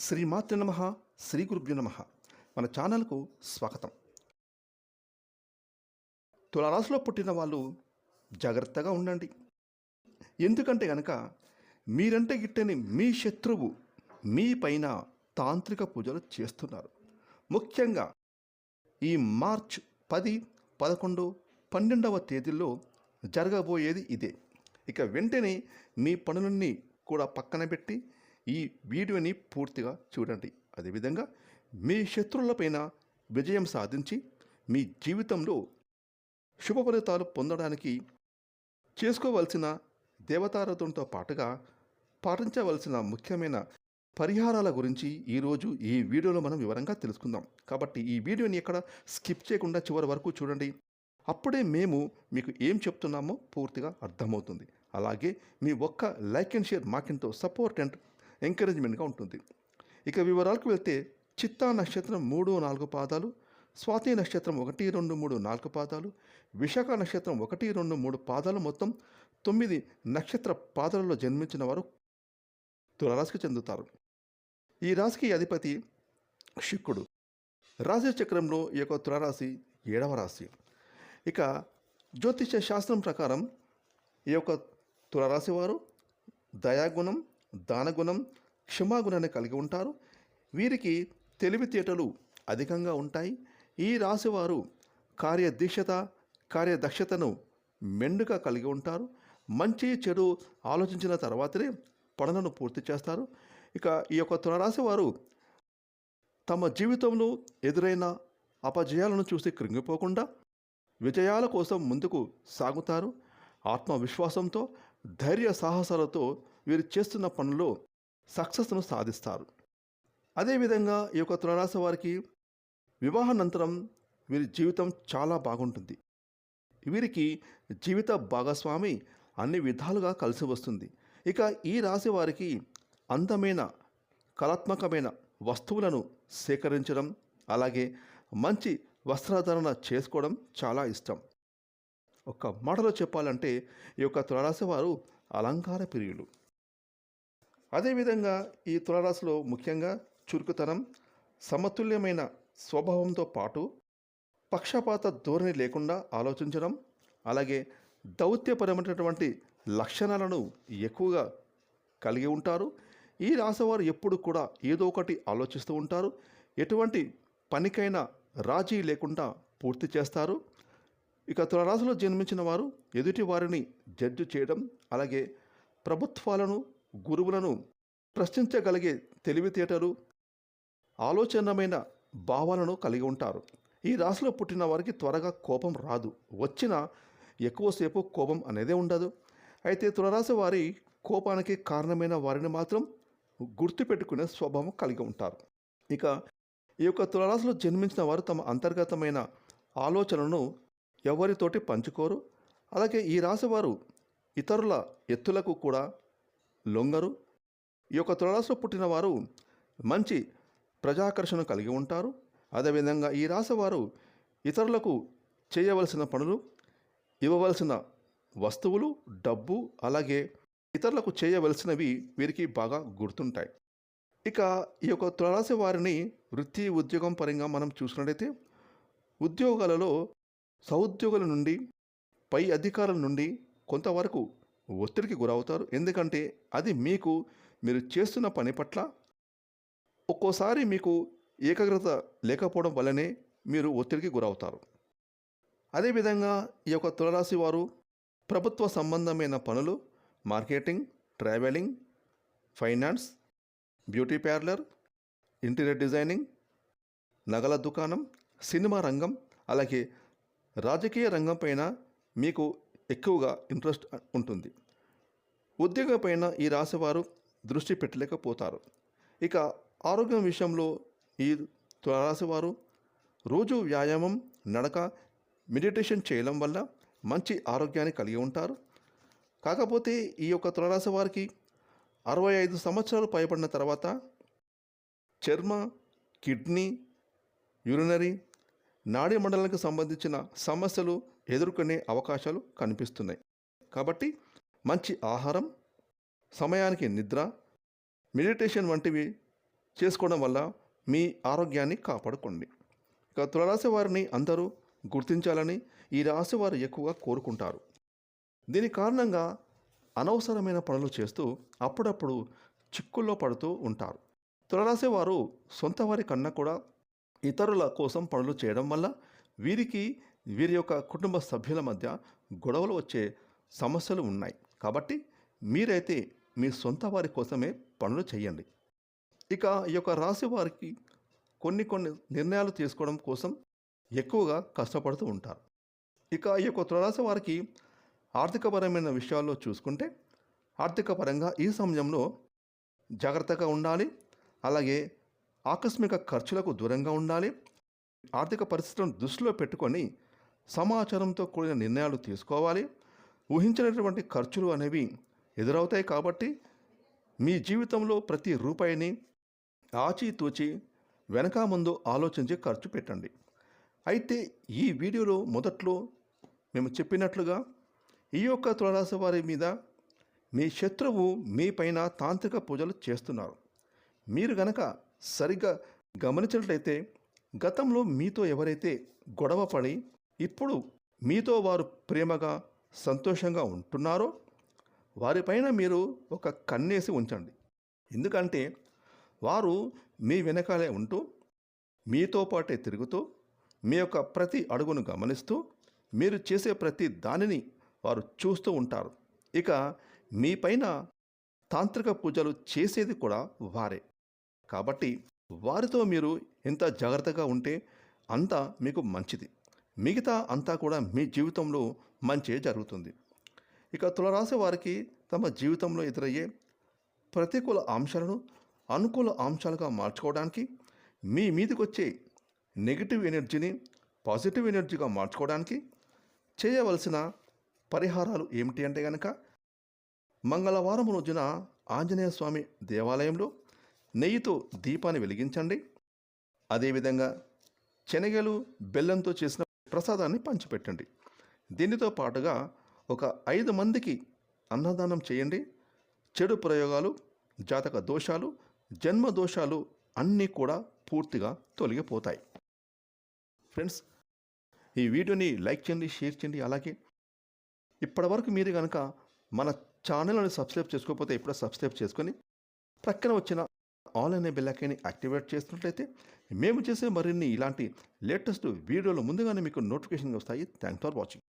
శ్రీమాతృ నమ శ్రీ గురుభ్యు నమ. మన ఛానల్కు స్వాగతం. తులారాశిలో పుట్టిన వాళ్ళు జాగ్రత్తగా ఉండండి. ఎందుకంటే గనక మీరంటే గిట్టని మీ శత్రువు మీ పైన తాంత్రిక పూజలు చేస్తున్నారు. ముఖ్యంగా ఈ మార్చ్ పది పదకొండు పన్నెండవ తేదీల్లో జరగబోయేది ఇదే. ఇక వెంటనే మీ పనులన్నీ కూడా పక్కన పెట్టి ఈ వీడియోని పూర్తిగా చూడండి. అదేవిధంగా మీ శత్రువులపైన విజయం సాధించి మీ జీవితంలో శుభ ఫలితాలు పొందడానికి చేసుకోవలసిన దేవతారథంతో పాటుగా పాటించవలసిన ముఖ్యమైన పరిహారాల గురించి ఈరోజు ఈ వీడియోలో మనం వివరంగా తెలుసుకుందాం. కాబట్టి ఈ వీడియోని ఎక్కడ స్కిప్ చేయకుండా చివరి వరకు చూడండి. అప్పుడే మేము మీకు ఏం చెప్తున్నామో పూర్తిగా అర్థమవుతుంది. అలాగే మీ ఒక్క లైక్ అండ్ షేర్ మాకింతో సపోర్ట్ అండ్ ఎంకరేజ్మెంట్గా ఉంటుంది. ఇక వివరాలకు వెళ్తే చిత్తా నక్షత్రం మూడు నాలుగు పాదాలు స్వాతి నక్షత్రం ఒకటి రెండు మూడు నాలుగు పాదాలు విశాఖ నక్షత్రం ఒకటి రెండు మూడు పాదాలు మొత్తం తొమ్మిది నక్షత్ర పాదాలలో జన్మించిన వారు తులరాశికి చెందుతారు. ఈ రాశికి అధిపతి శుక్రుడు. రాశి చక్రంలో ఈ యొక్క తులరాశి ఏడవ రాశి. ఇక జ్యోతిష శాస్త్రం ప్రకారం ఈ యొక్క తులరాశి వారు దయాగుణం దానగుణం క్షమాగుణాన్ని కలిగి ఉంటారు. వీరికి తెలివితేటలు అధికంగా ఉంటాయి. ఈ రాశివారు కార్యదీక్షత కార్యదక్షతను మెండుగా కలిగి ఉంటారు. మంచి చెడు ఆలోచించిన తర్వాతనే పనులను పూర్తి చేస్తారు. ఇక ఈ యొక్క తులరాశి వారు తమ జీవితంలో ఎదురైన అపజయాలను చూసి కృంగిపోకుండా విజయాల కోసం ముందుకు సాగుతారు. ఆత్మవిశ్వాసంతో ధైర్య సాహసాలతో వీరు చేస్తున్న పనుల్లో సక్సెస్ను సాధిస్తారు. అదేవిధంగా ఈ యొక్క తులరాశి వారికి వివాహానంతరం వీరి జీవితం చాలా బాగుంటుంది. వీరికి జీవిత భాగస్వామి అన్ని విధాలుగా కలిసి వస్తుంది. ఇక ఈ రాశి వారికి అందమైన కళాత్మకమైన వస్తువులను సేకరించడం అలాగే మంచి వస్త్రధారణ చేసుకోవడం చాలా ఇష్టం. ఒక మాటలో చెప్పాలంటే ఈ యొక్క తులరాశి వారు అలంకార ప్రియులు. అదేవిధంగా ఈ తులరాశిలో ముఖ్యంగా చురుకుతనం సమతుల్యమైన స్వభావంతో పాటు పక్షపాత ధోరణి లేకుండా ఆలోచించడం అలాగే దౌత్యపరమైనటువంటి లక్షణాలను ఎక్కువగా కలిగి ఉంటారు. ఈ రాశివారు ఎప్పుడు కూడా ఏదో ఒకటి ఆలోచిస్తూ ఉంటారు. ఎటువంటి పనికైనా రాజీ లేకుండా పూర్తి చేస్తారు. ఇక తులరాశిలో జన్మించిన వారు ఎదుటి వారిని జడ్జి చేయడం అలాగే ప్రభుత్వాలను గురువులను ప్రశ్నించగలిగే తెలివితేటలు ఆలోచనమైన భావాలను కలిగి ఉంటారు. ఈ రాశిలో పుట్టిన వారికి త్వరగా కోపం రాదు. వచ్చిన ఎక్కువసేపు కోపం అనేదే ఉండదు. అయితే తులరాశి వారి కోపానికి కారణమైన వారిని మాత్రం గుర్తుపెట్టుకునే స్వభావం కలిగి ఉంటారు. ఇక ఈ యొక్క తులరాశిలో జన్మించిన వారు తమ అంతర్గతమైన ఆలోచనలను ఎవరితోటి పంచుకోరు. అలాగే ఈ రాశి వారు ఇతరుల ఎత్తులకు కూడా లొంగరు. ఈ యొక్క తులరాశిలో పుట్టిన వారు మంచి ప్రజాకర్షణ కలిగి ఉంటారు. అదేవిధంగా ఈ రాశి వారు ఇతరులకు చేయవలసిన పనులు ఇవ్వవలసిన వస్తువులు డబ్బు అలాగే ఇతరులకు చేయవలసినవి వీరికి బాగా గుర్తుంటాయి. ఇక ఈ యొక్క తులరాశి వారిని వృత్తి ఉద్యోగం పరంగా మనం చూసినట్లయితే ఉద్యోగాలలో సహోద్యోగుల నుండి పై అధికారుల నుండి కొంతవరకు ఒత్తిడికి గురవుతారు. ఎందుకంటే అది మీకు మీరు చేస్తున్న పని పట్ల ఒక్కోసారి మీకు ఏకాగ్రత లేకపోవడం వల్లనే మీరు ఒత్తిడికి గురవుతారు. అదేవిధంగా ఈ యొక్క తులరాశి వారు ప్రభుత్వ సంబంధమైన పనులు marketing traveling finance beauty parlour interior designing నగల దుకాణం సినిమా రంగం అలాగే రాజకీయ రంగం పైన మీకు ఎక్కువగా ఇంట్రెస్ట్ ఉంటుంది. ఉద్యోగం పైన ఈ రాశివారు దృష్టి పెట్టలేకపోతారు. ఇక ఆరోగ్యం విషయంలో ఈ రాశివారు రోజు వ్యాయామం నడక మెడిటేషన్ చేయడం వల్ల మంచి ఆరోగ్యాన్ని కలిగి ఉంటారు. కాకపోతే ఈ యొక్క తులరాశి వారికి అరవై ఐదు సంవత్సరాలు పైబడిన తర్వాత చర్మ కిడ్నీ యూరినరీ నాడీ మండలానికి సంబంధించిన సమస్యలు ఎదుర్కొనే అవకాశాలు కనిపిస్తున్నాయి. కాబట్టి మంచి ఆహారం సమయానికి నిద్ర మెడిటేషన్ వంటివి చేసుకోవడం వల్ల మీ ఆరోగ్యాన్ని కాపాడుకోండి. ఇక తులరాశి వారిని అందరూ గుర్తించాలని ఈ రాశి వారు ఎక్కువగా కోరుకుంటారు. దీని కారణంగా అనవసరమైన పనులు చేస్తూ అప్పుడప్పుడు చిక్కుల్లో పడుతూ ఉంటారు. తులరాశి వారు సొంత వారి కన్నా కూడా ఇతరుల కోసం పనులు చేయడం వల్ల వీరికి వీరి యొక్క కుటుంబ సభ్యుల మధ్య గొడవలు వచ్చే సమస్యలు ఉన్నాయి. కాబట్టి మీరైతే మీ సొంత వారి కోసమే పనులు చేయండి. ఇక ఈ యొక్క రాశి వారికి కొన్ని కొన్ని నిర్ణయాలు తీసుకోవడం కోసం ఎక్కువగా కష్టపడుతూ ఉంటారు. ఇక ఈ యొక్క తులరాశి వారికి ఆర్థికపరమైన విషయాల్లో చూసుకుంటే ఆర్థికపరంగా ఈ సమయంలో జాగ్రత్తగా ఉండాలి. అలాగే ఆకస్మిక ఖర్చులకు దూరంగా ఉండాలి. ఆర్థిక పరిస్థితులను దృష్టిలో పెట్టుకొని సమాచారంతో కూడిన నిర్ణయాలు తీసుకోవాలి. ఊహించినటువంటి ఖర్చులు అనేవి ఎదురవుతాయి కాబట్టి మీ జీవితంలో ప్రతి రూపాయిని ఆచితూచి వెనక ముందు ఆలోచించి ఖర్చు పెట్టండి. అయితే ఈ వీడియోలో మొదట్లో మేము చెప్పినట్లుగా ఈ యొక్క తులరాశి వారి మీద మీ శత్రువు మీ పైన తాంత్రిక పూజలు చేస్తున్నారు. మీరు గనక సరిగ్గా గమనించినట్లయితే గతంలో మీతో ఎవరైతే గొడవ పడి ఇప్పుడు మీతో వారు ప్రేమగా సంతోషంగా ఉంటున్నారో వారిపైన మీరు ఒక కన్నేసి ఉంచండి. ఎందుకంటే వారు మీ వెనకాలే ఉంటూ మీతో పాటే తిరుగుతూ మీ యొక్క ప్రతి అడుగును గమనిస్తూ మీరు చేసే ప్రతి దానిని వారు చూస్తూ ఉంటారు. ఇక మీ పైన తాంత్రిక పూజలు చేసేది కూడా వారే. కాబట్టి వారితో మీరు ఎంత జాగ్రత్తగా ఉంటే అంత మీకు మంచిది. మిగతా అంతా కూడా మీ జీవితంలో మంచి జరుగుతుంది. ఇక తులరాశి వారికి తమ జీవితంలో ఎదురయ్యే ప్రతికూల అంశాలను అనుకూల అంశాలుగా మార్చుకోవడానికి మీ మీదకి వచ్చే నెగిటివ్ ఎనర్జీని పాజిటివ్ ఎనర్జీగా మార్చుకోవడానికి చేయవలసిన పరిహారాలు ఏమిటి అంటే కనుక మంగళవారం రోజున ఆంజనేయ స్వామి దేవాలయంలో నెయ్యితో దీపాన్ని వెలిగించండి. అదేవిధంగా శనగలు బెల్లంతో చేసిన ప్రసాదాన్ని పంచిపెట్టండి. దీనితో పాటుగా ఒక ఐదు మందికి అన్నదానం చేయండి. చెడు ప్రయోగాలు జాతక దోషాలు జన్మ దోషాలు అన్నీ కూడా పూర్తిగా తొలగిపోతాయి. ఫ్రెండ్స్ ఈ వీడియోని లైక్ చేయండి షేర్ చేయండి. అలాగే ఇప్పటివరకు మీరు కనుక మన ఛానల్ని సబ్స్క్రైబ్ చేసుకోకపోతే ఇప్పుడే సబ్స్క్రైబ్ చేసుకొని ప్రక్కన వచ్చిన ఆల్ అనే బెల్లైకాన్ని యాక్టివేట్ చేస్తున్నట్లయితే మేము చేసే మరిన్ని ఇలాంటి లేటెస్ట్ వీడియోలు ముందుగానే మీకు నోటిఫికేషన్గా వస్తాయి. Thanks for watching